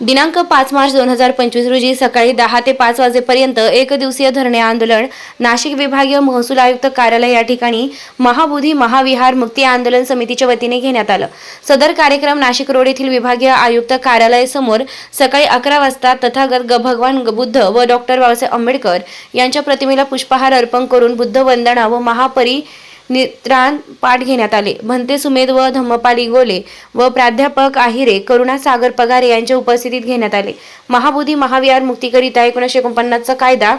दिनांक पाच मार्च दोन हजार पंचवीस रोजी सकाळी दहा ते पाच वाजेपर्यंत एक दिवसीय धरणे आंदोलन नाशिक विभागीय महसूल आयुक्त कार्यालय या ठिकाणी महाबोधी महाविहार मुक्ती आंदोलन समितीच्या वतीने घेण्यात आलं. सदर कार्यक्रम नाशिक रोड येथील विभागीय आयुक्त कार्यालय समोर सकाळी अकरा वाजता तथागत ग- भगवान बुद्ध व डॉक्टर बाबासाहेब आंबेडकर यांच्या प्रतिमेला पुष्पहार अर्पण करून बुद्ध वंदना व महापरी नित्राण पाठ घेण्यात आले. भंते सुमेध व धम्मपाली गोले व प्राध्यापक आहिरे करुणा सागर पगारे यांच्या उपस्थितीत घेण्यात आले. महाबोधी महाविहार मुक्तीकरिता एकोणीसशे एकोणपन्नासचा कायदा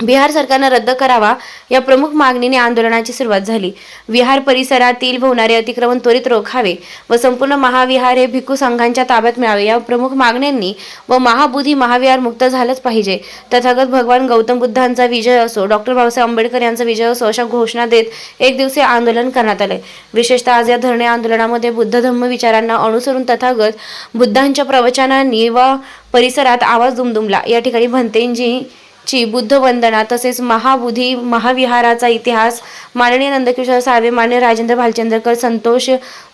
बिहार सरकारनं रद्द करावा या प्रमुख मागणीने आंदोलनाची सुरुवात झाली. विहार परिसरातील होणारे अतिक्रमण त्वरित रोखावे व संपूर्ण महाविहार हे भिक्खू संघांच्या ताब्यात मिळावे या प्रमुख मागण्यांनी व महाबुधी महाविहार मुक्त झालंच पाहिजे. तथागत भगवान गौतम बुद्धांचा विजय असो डॉक्टर बाबासाहेब आंबेडकर यांचा विजय असो अशा घोषणा देत एक दिवसीय आंदोलन करण्यात आले विशेषतः आज या धरणे आंदोलनामध्ये बुद्ध धम्म विचारांना अनुसरून तथागत बुद्धांच्या प्रवचनांनी व परिसरात आवाज दुमदुमला. या ठिकाणी भंतेंजी ची बुद्ध वंदना तसेच महाबुधी महाविहाराचा इतिहास माननीय नंदकिशोर साळवे मान्य राजेंद्र भालचंद्रकर संतोष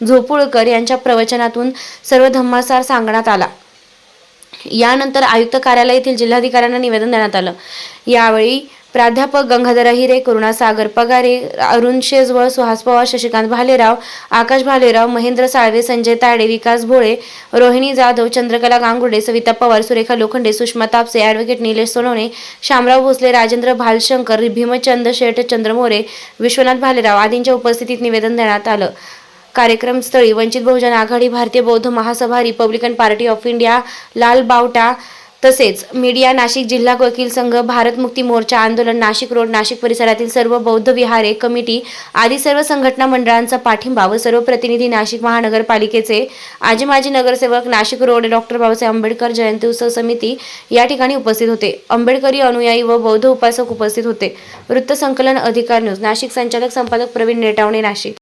झोपुळकर यांच्या प्रवचनातून सर्व धम्मासार सांगण्यात आला. यानंतर आयुक्त कार्यालय येथील जिल्हाधिकाऱ्यांना निवेदन देण्यात आलं. यावेळी प्राध्यापक गंगाधर अहिरे करुणा सागर पगारे अरुण शेजवळ सुहास पवार शशिकांत भालेराव आकाश भालेराव महेंद्र साळवे संजय ताडे विकास भोळे रोहिणी जाधव चंद्रकला गांगुर्डे सविता पवार सुरेखा लोखंडे सुषमा तापसे ॲडव्होकेट निलेश सोनवणे शामराव भोसले राजेंद्र भालशंकर भीमचंद शेठ चंद्रमोरे विश्वनाथ भालेराव आदींच्या उपस्थितीत निवेदन देण्यात आलं. कार्यक्रमस्थळी वंचित Bahujan Aghadi Bharatiya Bauddha Mahasabha republican party of India Lal Bawta तसेच मीडिया नाशिक जिल्हा वकील संघ भारत मुक्ती मोर्चा आंदोलन नाशिक रोड नाशिक परिसरातील सर्व बौद्ध विहारे कमिटी आदी सर्व संघटना मंडळांचा पाठिंबा व सर्व प्रतिनिधी नाशिक महानगरपालिकेचे आजी माजी नगरसेवक नाशिक रोड डॉक्टर बाबासाहेब आंबेडकर जयंती उत्सव समिती या ठिकाणी उपस्थित होते. आंबेडकरी अनुयायी व बौद्ध उपासक उपस्थित होते. वृत्त संकलन अधिकार न्यूज नाशिक संचालक संपादक प्रवीण नेटावणे नाशिक.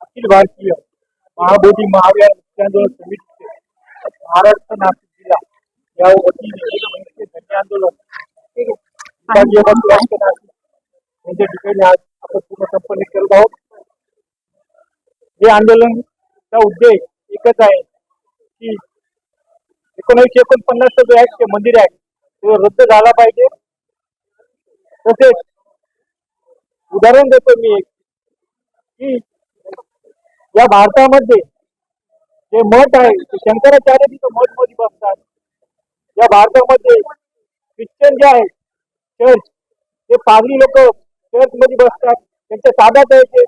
अखिल भारतीय महाबोधी महाविहार मुक्त्यान्दोलन समितीचे महाराष्ट्र नाशिक जिल्हा या वतीने आंदोलन. यांच्या ठिकाणी आज आपण पूर्ण संपन्न करत आहोत. हे आंदोलनचा उद्देश एकच आहे की एकोणीसशे एकोणपन्नासचा जो ऍक्ट मंदिर ऍक्ट तो रद्द झाला पाहिजे. तसेच उदाहरण देतो मी एक की या भारतामध्ये जे मठ आहे ते शंकराचार्य तिथं मठमध्ये बसतात. या भारतामध्ये ख्रिश्चन जे आहे चर्च ते पागरी लोक चर्च मध्ये बसतात त्यांच्या ताब्यात आहे ते.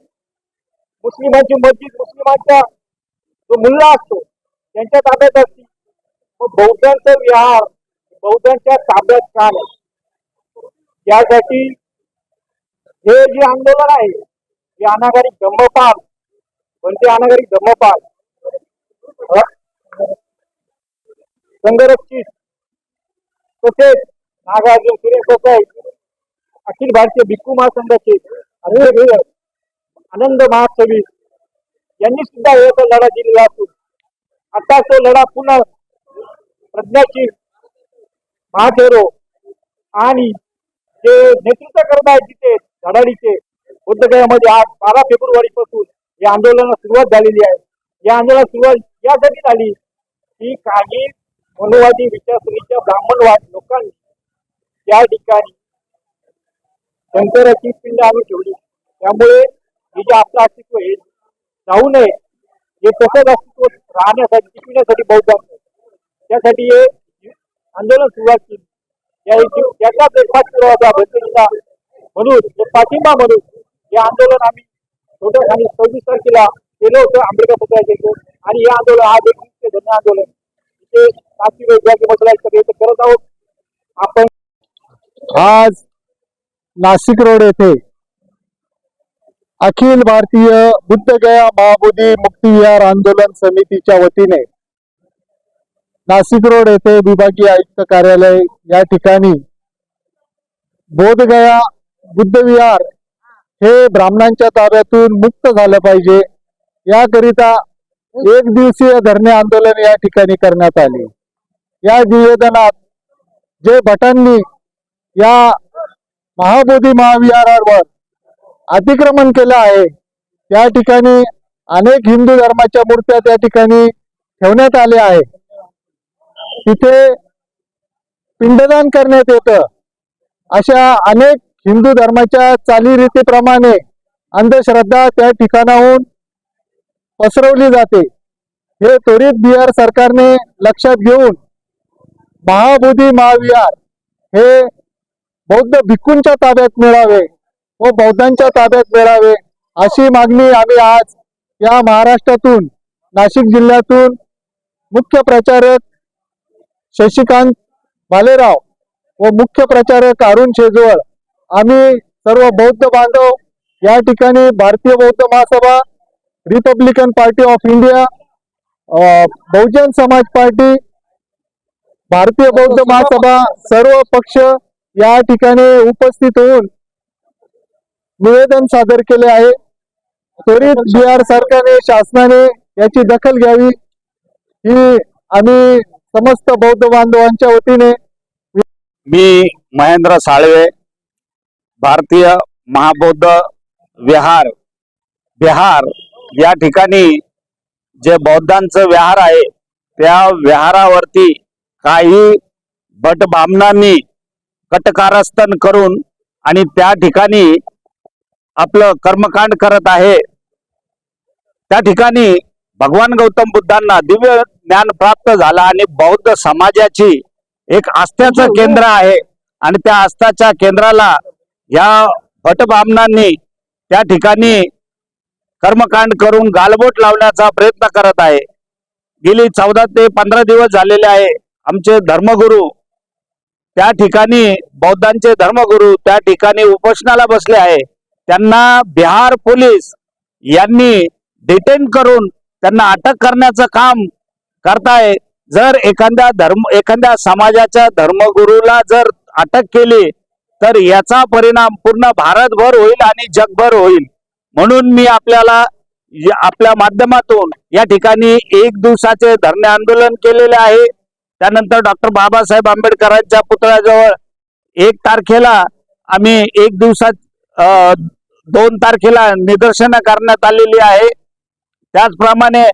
मुस्लिमांची मस्जिद मुस्लिमांचा जो मुल्ला असतो त्यांच्या ताब्यात असते. मग बौद्धांचा विहार बौद्धांच्या ताब्यात का नाही त्यासाठी हे जे आंदोलन आहे हे अनागारी धम्मपाल म्हणजे अनागारी धम्मपाल संघरक्षित तसेच नागार्जुन सुरेश देसाई अखिल भारतीय भिक्खू महासंघाचे अध्यक्ष आनंद महासवी यांनी सुद्धा याचा लढा दिलेला असून आता तो लढा पुन्हा प्रज्ञाची महाथेरो आणि जे नेतृत्व करत आहेत तिथे धडाडीचे बुद्धगयामध्ये आज बारा फेब्रुवारी पासून या आंदोलनाला सुरुवात झालेली आहे. या आंदोलनाला सुरुवात यासाठी झाली. की काही मनुवादी विचारसरणीच्या ब्राह्मणवाद लोकांनी त्या ठिकाणी शंकराची पिंड आणून ठेवली. त्यामुळे हे जे आपलं अस्तित्व हे जाऊ नये. हे तसंच अस्तित्व राहण्यासाठी टिकविण्यासाठी बहुधा त्यासाठी हे आंदोलन सुरुवात केली. त्याचा याचाच एक पाठपुरावा भंतेजीला म्हणून पाठिंबा म्हणून हे आंदोलन आम्ही छोट्या आणि सव्वीस तारखेला केलं होतं आंबेडकर पुतळ्याच्या आणि हे आंदोलन आज एक मुख्य धन्य आंदोलन. इथे नाशिक विभागीय मसला करत आहोत. आपण आज नाशिक रोड येथे अखिल भारतीय बुद्धगया महाबोधी मुक्तिविहार आंदोलन समितीच्या वतीने नाशिक रोड येथे विभागीय आयुक्त कार्यालय या ठिकाणी बोधगया बुद्धविहार हे ब्राह्मणांच्या ताब्यातून मुक्त झालं पाहिजे. याकरिता एक दिवसीय धरणे आंदोलन या ठिकाणी करण्यात आले. या निवेदनात जे भटांनी या महाबोधी महाविहारावर अतिक्रमण केलं आहे त्या ठिकाणी अनेक हिंदू धर्माच्या मूर्त्या त्या ठिकाणी ठेवण्यात आल्या आहे तिथे पिंडदान करण्यात येतं. अशा अनेक हिंदू धर्माच्या चालीरीतीप्रमाणे अंधश्रद्धा त्या ठिकाणाहून पसरवली जाते. हे त्वरित बिहार सरकारने लक्षात घेऊन महाबोधी महाविहार हे बौद्ध भिक्खूंच्या ताब्यात मिळावे व बौद्धांच्या ताब्यात मिळावे अशी मागणी आम्ही आज या महाराष्ट्रातून नाशिक जिल्ह्यातून मुख्य प्रचारक शशिकांत भालेराव व मुख्य प्रचारक अरुण शेजवळ आम्ही सर्व बौद्ध बांधव या ठिकाणी Bharatiya Bauddha Mahasabha republican party of India Bahujan Samaj party Bharatiya बौद्ध महासभा सर्व पक्ष या ठिकाणी उपस्थित होऊन निवेदन सादर केले आहे. त्वरित बिहार सरकारने शासनाने याची दखल घ्यावी. ही आम्ही समस्त बौद्ध बांधवांच्या वतीने मी महेंद्र साळवे भारतीय महाबौद्ध विहार बिहार या ठिकाणी जे बौद्धांचं विहार आहे त्या विहारावरती काही भट बामणांनी कटकारस्थान करून आणि त्या ठिकाणी आपलं कर्मकांड करत आहे. त्या ठिकाणी भगवान गौतम बुद्धांना दिव्य ज्ञान प्राप्त झालं आणि बौद्ध समाजाची एक आस्थ्याचं केंद्र आहे आणि त्या आस्थाच्या केंद्राला या भटबामणांनी त्या ठिकाणी कर्मकांड करून गालबोट लावण्याचा प्रयत्न करत आहे. गेली चौदा ते पंधरा दिवस झालेले आहे. आमचे धर्मगुरू त्या ठिकाणी बौद्धांचे धर्मगुरू त्या ठिकाणी उपोषणाला बसले आहे. त्यांना बिहार पोलीस यांनी डिटेन करून त्यांना अटक करण्याचं काम करताय. जर एखाद्या धर्म एखाद्या समाजाच्या धर्मगुरूला जर अटक केली तर याचा परिणाम पूर्ण भारतभर होईल आणि जगभर होईल. म्हणून मी आपल्याला या- आपल्या माध्यमातून या ठिकाणी एक दिवसाचे धरणे आंदोलन केलेले आहे. त्यानंतर डॉक्टर बाबासाहेब आंबेडकरांच्या पुतळ्याजवळ एक तारखेला आम्ही एक दिवसात दोन तारखेला निदर्शनं करण्यात आलेली आहे. त्याचप्रमाणे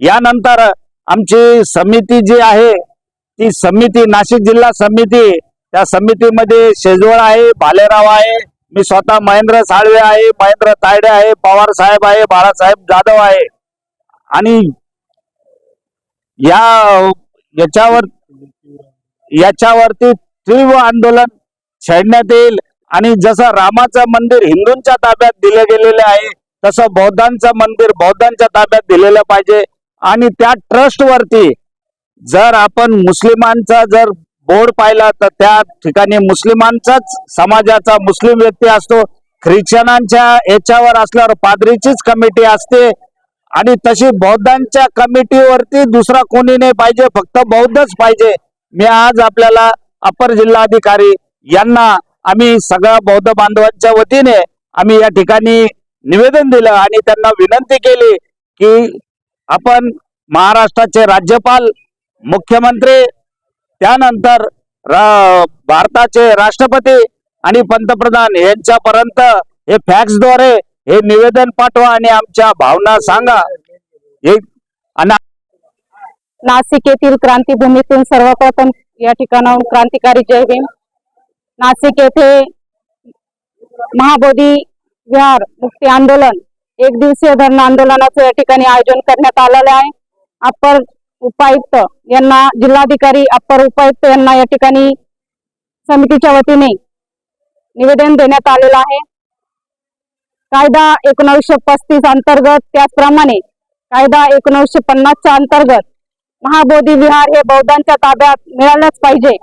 यानंतर आमची समिती जी आहे ती समिती नाशिक जिल्हा समिती त्या समितीमध्ये शेजवळ आहे भालेराव आहे मी स्वतः महेंद्र साळवे आहे महेंद्र तायडे आहे पवार साहेब आहे बाळासाहेब जाधव आहे. आणि या याच्यावर याच्यावरती तीव्र आंदोलन छेडण्यात येईल. आणि जसं रामाचं मंदिर हिंदूंच्या ताब्यात दिले गेलेले आहे तसं बौद्धांचं मंदिर बौद्धांच्या ताब्यात दिलेलं पाहिजे. आणि त्या ट्रस्टवरती जर आपण मुस्लिमांचा जर बोर्ड पाहिला तर त्या ठिकाणी मुस्लिमांचाच समाजाचा मुस्लिम व्यक्ती असतो. ख्रिश्चनांच्या याच्यावर असल्यावर पादरीचीच कमिटी असते. आणि तशी बौद्धांच्या कमिटीवरती दुसरा कोणी नाही पाहिजे फक्त बौद्धच पाहिजे. मी आज आपल्याला अपर जिल्हाधिकारी यांना आम्ही सगळ्या बौद्ध बांधवांच्या वतीने आम्ही या ठिकाणी निवेदन दिलं आणि त्यांना विनंती केली की आपण महाराष्ट्राचे राज्यपाल मुख्यमंत्री त्यानंतर रा- भारताचे राष्ट्रपती आणि पंतप्रधान यांच्यापर्यंत हे फॅक्सद्वारे हे निवेदन पाठवा आणि आमच्या भावना सांगा. हे नाशिक येथील क्रांतीभूमीतून सर्वप्रथम या ठिकाणाहून क्रांतिकारी जय भीम. नाशिक येथे महाबोधी विहार मुक्ती आंदोलन एक दिवसीय धरण आंदोलनाचं या ठिकाणी आयोजन करण्यात आलेलं आहे. अप्पर उपायुक्त यांना जिल्हाधिकारी अप्पर उपायुक्त यांना या ठिकाणी समितीच्या वतीने निवेदन देण्यात आलेलं आहे. कायदा एकोणीसशे पस्तीस अंतर्गत त्याचप्रमाणे कायदा एकोणीसशे पन्नासच्या अंतर्गत महाबोधी विहार हे बौद्धांच्या ताब्यात मिळालंच पाहिजे.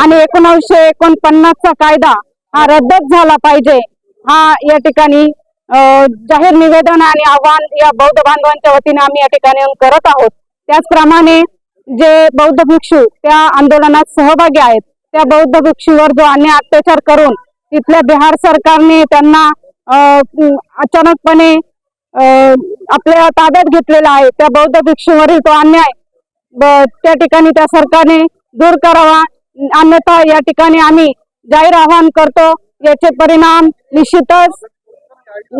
आणि एकोणीसशे एकोणपन्नासचा कायदा हा रद्दच झाला पाहिजे. हा या ठिकाणी जाहीर निवेदन आणि आव्हान या बौद्ध बांधवांच्या वतीने आम्ही या ठिकाणी येऊन करत आहोत. त्याचप्रमाणे जे बौद्ध भिक्षू त्या आंदोलनात सहभागी आहेत त्या बौद्ध भिक्षूवर जो अन्याय अत्याचार करून तिथल्या बिहार सरकारने त्यांना अचानकपणे आपल्या ताब्यात घेतलेला आहे त्या बौद्ध भिक्षूवरील तो अन्याय ब- त्या ठिकाणी त्या सरकारने दूर करावा. अन्यथा या ठिकाणी आम्ही जाहीर आवाहन करतो. याचे परिणाम निश्चितच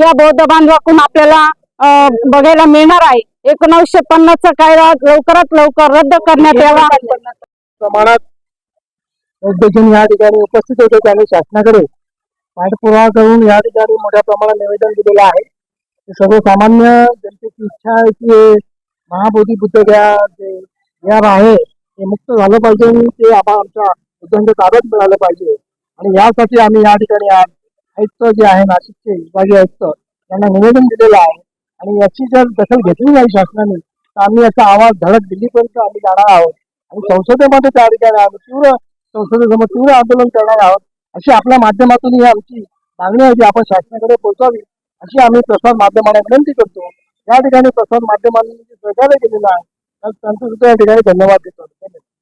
या बौद्ध बांधवातून आपल्याला बघायला मिळणार आहे. एकोणीसशे पन्नासचा कायदा लवकरात लवकर रद्द करण्यात यावा. प्रमाणात उद्योजक या ठिकाणी उपस्थित होते त्यांनी शासनाकडे पाठपुरावा करून या ठिकाणी मोठ्या प्रमाणात निवेदन दिलेलं आहे. ते सर्वसामान्य जनतेची इच्छा आहे की महाबोधी महाबोधी बुद्धगया जे विहार आहे ते मुक्त झालं पाहिजे आणि ते आम्हाला आमच्या उद्योजक ताब्यात मिळालं पाहिजे. आणि यासाठी आम्ही या ठिकाणी आज आयुक्त जे आहे नाशिकचे विभागीय आयुक्त यांना निवेदन दिलेलं आहे. आणि याची जर दखल घेतली नाही शासनाने तर आम्ही याचा आवाज धडक दिल्लीपर्यंत आम्ही जाणार आहोत. आणि संसदेमध्ये त्या ठिकाणी आम्ही तीव्र संसदेसमोर तीव्र आंदोलन करणार आहोत. अशी आपल्या माध्यमातून ही आमची मागणी आहे जी आपण शासनाकडे पोहोचावी अशी आम्ही प्रसार माध्यमांना विनंती करतो. या ठिकाणी प्रसार माध्यमांनी जे सहकार्य केलेलं आहे त्यांचं सुद्धा या ठिकाणी धन्यवाद देतो. धन्यवाद.